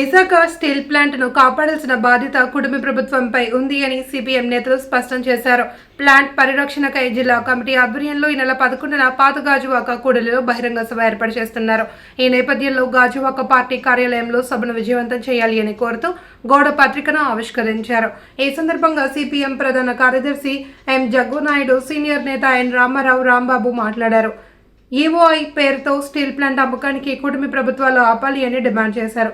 Visakha steel ప్లాంట్ను కాపాడాల్సిన బాధ్యత కుటుంబ ప్రభుత్వంపై ఉంది అని సిపిఎం నేతలు స్పష్టం చేశారు. ప్లాంట్ పరిరక్షణకై జిల్లా కమిటీ ఆధ్వర్యంలో ఈ నెల పదకొండున పాత గాజువాక కూడలిలో బహిరంగ సభ ఏర్పాటు చేస్తున్నారు. ఈ నేపథ్యంలో గాజువాక పార్టీ కార్యాలయంలో సభను విజయవంతం చేయాలి అని కోరుతూ గోడ పత్రికను ఆవిష్కరించారు. ఈ సందర్భంగా సిపిఎం ప్రధాన కార్యదర్శి ఎం జగ్గునాయుడు సీనియర్ నేత ఎన్ రామారావు రాంబాబు మాట్లాడారు. ఈఓఐ పేరుతో స్టీల్ ప్లాంట్ అమ్మకానికి కూటమి ప్రభుత్వాలు ఆపాలి అని డిమాండ్ చేశారు.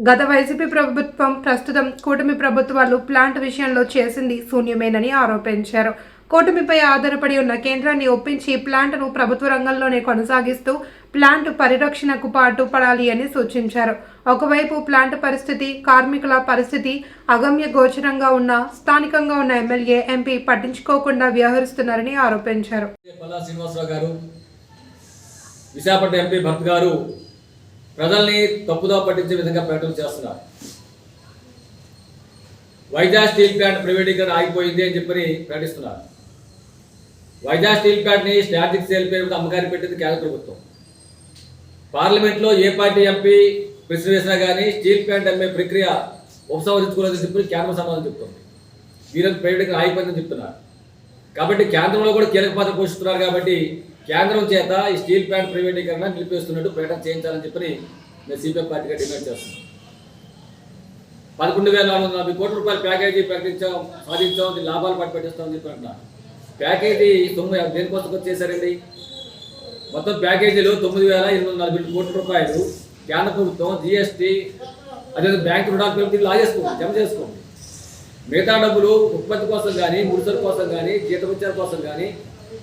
గత వైసీపీ ప్రభుత్వం ప్రస్తుతం కూటమి ప్రభుత్వాలు ప్లాంట్ విషయంలో చేసింది శూన్యమేనని ఆరోపించారు. కూటమిపై ఆధారపడి ఉన్న కేంద్రాన్ని ఒప్పించి ప్లాంట్ను ప్రభుత్వ రంగంలోనే కొనసాగిస్తూ ప్లాంట్ పరిరక్షణకు పాటు పడాలి అని సూచించారు. ఒకవైపు ప్లాంట్ పరిస్థితి కార్మికుల పరిస్థితి అగమ్య గోచరంగా ఉన్న స్థానికంగా ఉన్న ఎమ్మెల్యే ఎంపీ పట్టించుకోకుండా వ్యవహరిస్తున్నారని ఆరోపించారు. విశాఖపట్నం ఎంపీ భరత్ గారు ప్రజల్ని తప్పుదో పట్టించే విధంగా ప్రకటన చేస్తున్నారు. వైజాగ్ స్టీల్ ప్లాంట్ ప్రైవేటీకరణ ఆగిపోయింది అని చెప్పని ప్రకటిస్తున్నారు. వైజాగ్ స్టీల్ ప్లాంట్ని స్టాటిక్ సేల్ పేరు అమ్మకాన్ని పెట్టింది కేంద్ర ప్రభుత్వం. పార్లమెంట్లో ఏ పార్టీ ఎంపీ ప్రశ్న వేసినా కానీ స్టీల్ ప్లాంట్ అమ్మే ప్రక్రియ ఉపసంహరించుకోలేదని చెప్పి కేంద్ర సమాధానం చెప్తుంది. వీళ్ళకి ప్రైవేటీకరణ ఆగిపోయిందని చెప్తున్నారు. కాబట్టి కేంద్రంలో కూడా కీలక పాత్ర పోషిస్తున్నారు కాబట్టి కేంద్రం చేత ఈ స్టీల్ ప్లాంట్ ప్రైవేటీకరణ నిలిపేస్తున్నట్టు ప్రకటన చేయించాలని చెప్పని మేము సిపిఎం పార్టీగా డిమాండ్ చేస్తున్నాం పదకొండు వేల నాలుగు వందల నలభై కోట్ల రూపాయల ప్యాకేజీ ప్రకటించాం సాధించాం దీని లాభాలు పట్టు పెట్టిస్తామని చెప్పి అంటున్నారు. ప్యాకేజీ తొమ్మిది దేనికోసం వచ్చేసారండి మొత్తం ప్యాకేజీలు తొమ్మిది వేల ఎనిమిది వందల నలభై కోట్ల రూపాయలు కేంద్ర ప్రభుత్వం జిఎస్టీ అదే బ్యాంకు రుణాలు పెరిగి లాగేసుకోండి జమ చేసుకోండి. మిగతా డబ్బులు ఉత్పత్తి కోసం కానీ ముడిసరు కోసం కానీ జీతమిత్యాల కోసం కానీ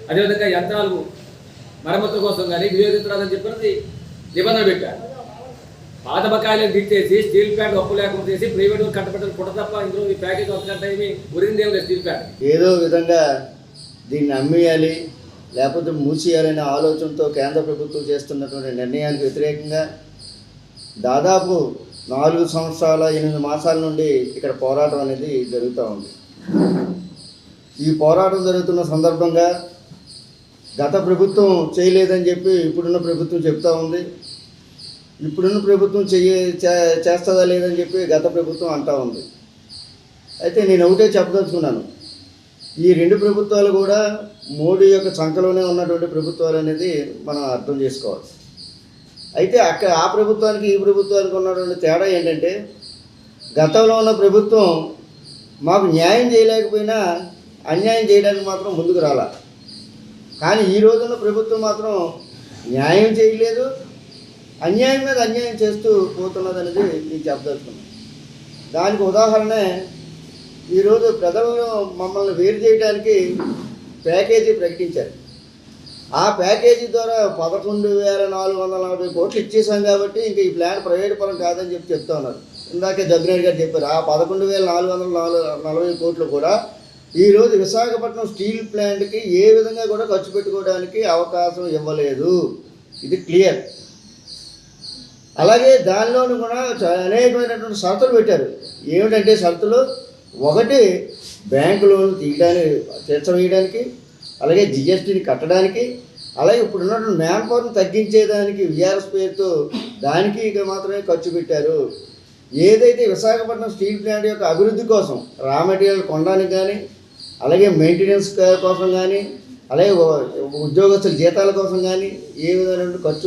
అదేవిధంగా యంత్రాలు మరమ్మతుల కోసం కానీ వినియోగించరాదని చెప్పినది నిబంధన పెట్టారు. పాత బకాయిలను స్టీల్ ప్యాక్ అప్పు లేకుండా చేసి ప్రైవేట్ కట్టబెట్టాలి పుట్ట తప్ప ఇందులో ఈ ప్యాకేజ్ ఒకటంటే ఏమి లేదు స్టీల్ ప్యాక్ ఏదో విధంగా దీన్ని అమ్మేయాలి లేకపోతే మూసేయాలనే ఆలోచనతో కేంద్ర ప్రభుత్వం చేస్తున్నటువంటి నిర్ణయానికి వ్యతిరేకంగా దాదాపు నాలుగు సంవత్సరాల ఎనిమిది మాసాల నుండి ఇక్కడ పోరాటం అనేది జరుగుతూ ఉంది. ఈ పోరాటం జరుగుతున్న సందర్భంగా గత ప్రభుత్వం చేయలేదని చెప్పి ఇప్పుడున్న ప్రభుత్వం చెప్తా ఉంది. ఇప్పుడున్న ప్రభుత్వం చెయ్యే చే- చేస్తుందా లేదని చెప్పి గత ప్రభుత్వం అంటా ఉంది. అయితే నేను ఒకటే చెప్పదలుచుకున్నాను. ఈ రెండు ప్రభుత్వాలు కూడా మోడీ యొక్క చంకలోనే ఉన్నటువంటి ప్రభుత్వాలు అనేది మనం అర్థం చేసుకోవాలి. అయితే అక్కడ ఆ ప్రభుత్వానికి ఈ ప్రభుత్వానికి ఉన్నటువంటి తేడా ఏంటంటే గతంలో ఉన్న ప్రభుత్వం మాకు న్యాయం చేయలేకపోయినా అన్యాయం చేయడానికి మాత్రం ముందుకు రాలా. కానీ ఈ రోజున ప్రభుత్వం మాత్రం న్యాయం చేయలేదు. అన్యాయం మీద అన్యాయం చేస్తూ పోతున్నది అనేది నేను చెప్పదలుచుకున్నాను దానికి ఉదాహరణే ఈరోజు ప్రజలను మమ్మల్ని వేరు చేయడానికి ప్యాకేజీ ప్రకటించారు. ఆ ప్యాకేజీ ద్వారా పదకొండు వేల నాలుగు వందల నలభై కోట్లు ఇచ్చేసాం కాబట్టి ఇంకా ఈ ప్లాన్ ప్రైవేట్ పరం కాదని చెప్పి చెప్తా ఉన్నారు. ఇందాకే జగ్నేడ్ గారు చెప్పారు ఆ పదకొండు వేల నాలుగు వందల నాలుగు నలభై కోట్లు కూడా ఈరోజు విశాఖపట్నం స్టీల్ ప్లాంట్కి ఏ విధంగా కూడా ఖర్చు పెట్టుకోవడానికి అవకాశం ఇవ్వలేదు. ఇది క్లియర్. అలాగే దానిలోనూ కూడా చ- అనేకమైనటువంటి షరతులు పెట్టారు. ఏమిటంటే షరతులు? ఒకటి బ్యాంకు లోన్ తీయడానికి తీర్చవేయడానికి అలాగే జిఎస్టీని కట్టడానికి అలాగే ఇప్పుడు ఉన్నటువంటి మ్యాన్ పవర్ని తగ్గించేదానికి విఆర్ఎస్ పేరుతో దానికి ఇక మాత్రమే ఖర్చు పెట్టారు. ఏదైతే విశాఖపట్నం స్టీల్ ప్లాంట్ యొక్క అభివృద్ధి కోసం రా మెటీరియల్ కొనడానికి కానీ అలాగే మెయింటెనెన్స్ కోసం కానీ అలాగే ఉద్యోగస్తుల జీతాల కోసం కానీ ఏ విధమైన ఖర్చు